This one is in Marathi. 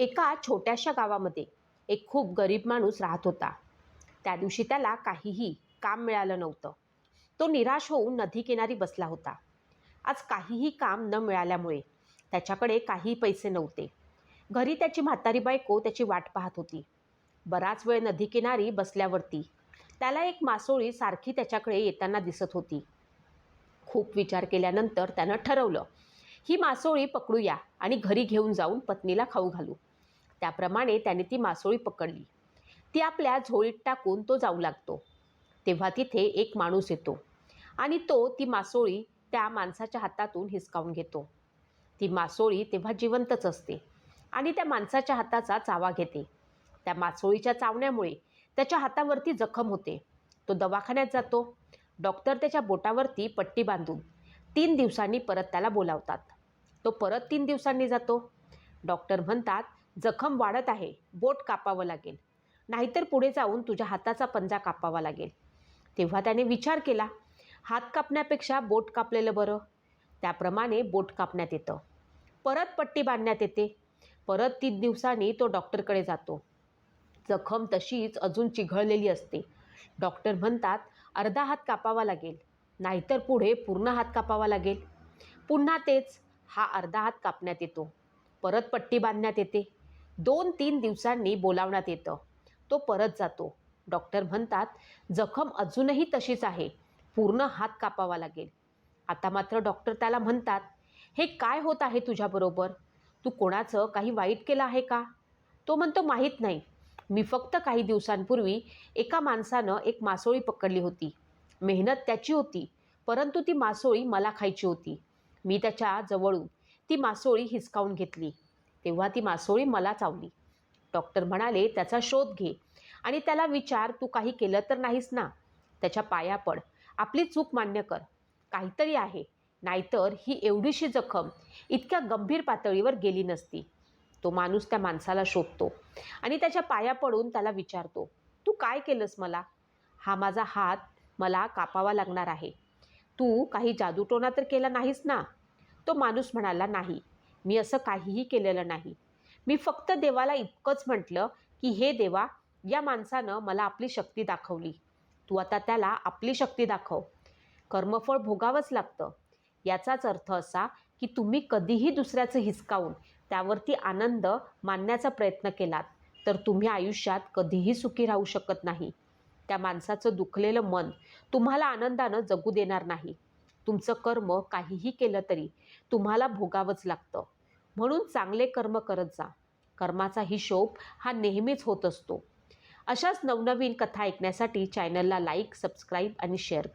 एका छोट्याशा गावामध्ये एक खूप गरीब माणूस राहत होता. त्या दिवशी त्याला काहीही काम मिळालं नव्हतं. तो निराश होऊन नदीकिनारी बसला होता. आज काहीही काम न मिळाल्यामुळे त्याच्याकडे काही पैसे नव्हते. घरी त्याची म्हातारी बायको त्याची वाट पाहत होती. बराच वेळ नदीकिनारी बसल्यावरती त्याला एक मासोळी सारखी त्याच्याकडे येताना दिसत होती. खूप विचार केल्यानंतर त्यानं ठरवलं ही मासोळी पकडूया आणि घरी घेऊन जाऊन पत्नीला खाऊ घालू. त्याप्रमाणे त्याने ती मासोळी पकडली. ती आपल्या झोळीत टाकून तो जाऊ लागतो. तेव्हा तिथे एक माणूस येतो आणि तो ती मासोळी त्या माणसाच्या हातातून हिसकावून घेतो. ती मासोळी तेव्हा जिवंतच असते आणि त्या माणसाच्या हाताचा चावा घेते. त्या मासोळीच्या चावण्यामुळे त्याच्या हातावरती जखम होते. तो दवाखान्यात जातो. डॉक्टर त्याच्या बोटावरती पट्टी बांधून तीन दिवसांनी परत त्याला बोलावतात. तो परत तीन दिवसांनी जातो. डॉक्टर म्हणतात जखम वाढत आहे बोट कापावं लागेल. नाहीतर पुढे जाऊन तुझ्या हाताचा पंजा कापावा लागेल. तेव्हा त्याने विचार केला हात कापण्यापेक्षा बोट कापलेलं बरं. त्याप्रमाणे बोट कापण्यात येतं. परत पट्टी बांधण्यात येते. परत तीन दिवसांनी तो डॉक्टरकडे जातो. जखम तशीच अजून चिघळलेली असते. डॉक्टर म्हणतात अर्धा हात कापावा लागेल. नाहीतर पुढे पूर्ण हात कापावा लागेल. पुन्हा तेच हा अर्धा हात कापण्यात येतो. परत पट्टी बांधण्यात येते. दोन तीन दिवसांनी बोलावण्यात येतं. तो परत जातो. डॉक्टर म्हणतात जखम अजूनही तशीच आहे. पूर्ण हात कापावा लागेल. आता मात्र डॉक्टर त्याला म्हणतात हे काय होत आहे तुझ्याबरोबर? तू कोणाचं काही वाईट केलं आहे का? तो म्हणतो माहीत नाही. मी फक्त काही दिवसांपूर्वी एका माणसानं एक मासोळी पकडली होती. मेहनत त्याची होती परंतु ती मासोळी मला खायची होती. मी त्याच्या जवळून ती मासोळी हिसकावून घेतली. तेव्हा ती मासोळी मला चावली. डॉक्टर म्हणाले त्याचा शोध घे. आणि त्याला विचार तू काही केलं तर नाहीस ना? त्याच्या पाया पड. आपली चूक मान्य कर. काहीतरी आहे. नाहीतर ही एवढीशी जखम इतक्या गंभीर पातळीवर गेली नसती. तो माणूस त्या माणसाला शोधतो आणि त्याच्या पाया पडून त्याला विचारतो तू काय केलंस मला? हा माझा हात मला कापावा लागणार आहे. तू काही जादूटोणा तर केला नाहीस ना? तो माणूस म्हणाला नाही. मी असं काहीही केलेलं नाही. मी फक्त देवाला इतकंच म्हटलं की हे देवा या माणसानं मला आपली शक्ती दाखवली. तू आता त्याला आपली शक्ती दाखव. कर्मफळ भोगावंच लागतं. याचाच अर्थ असा की तुम्ही कधीही दुसऱ्याचं हिसकावून त्यावरती आनंद मानण्याचा प्रयत्न केलात तर तुम्ही आयुष्यात कधीही सुखी राहू शकत नाही. त्या माणसाचं दुखलेलं मन तुम्हाला आनंदानं जगू देणार नाही. तुमचं कर्म काहीही केलं तरी तुम्हाला भोगावंच लागतं. म्हणून चांगले कर्म करत जा. कर्माचा हिशोब हा नेहमीच होत असतो. अशाच नवनवीन कथा ऐकण्यासाठी चॅनलला लाईक सबस्क्राईब आणि शेअर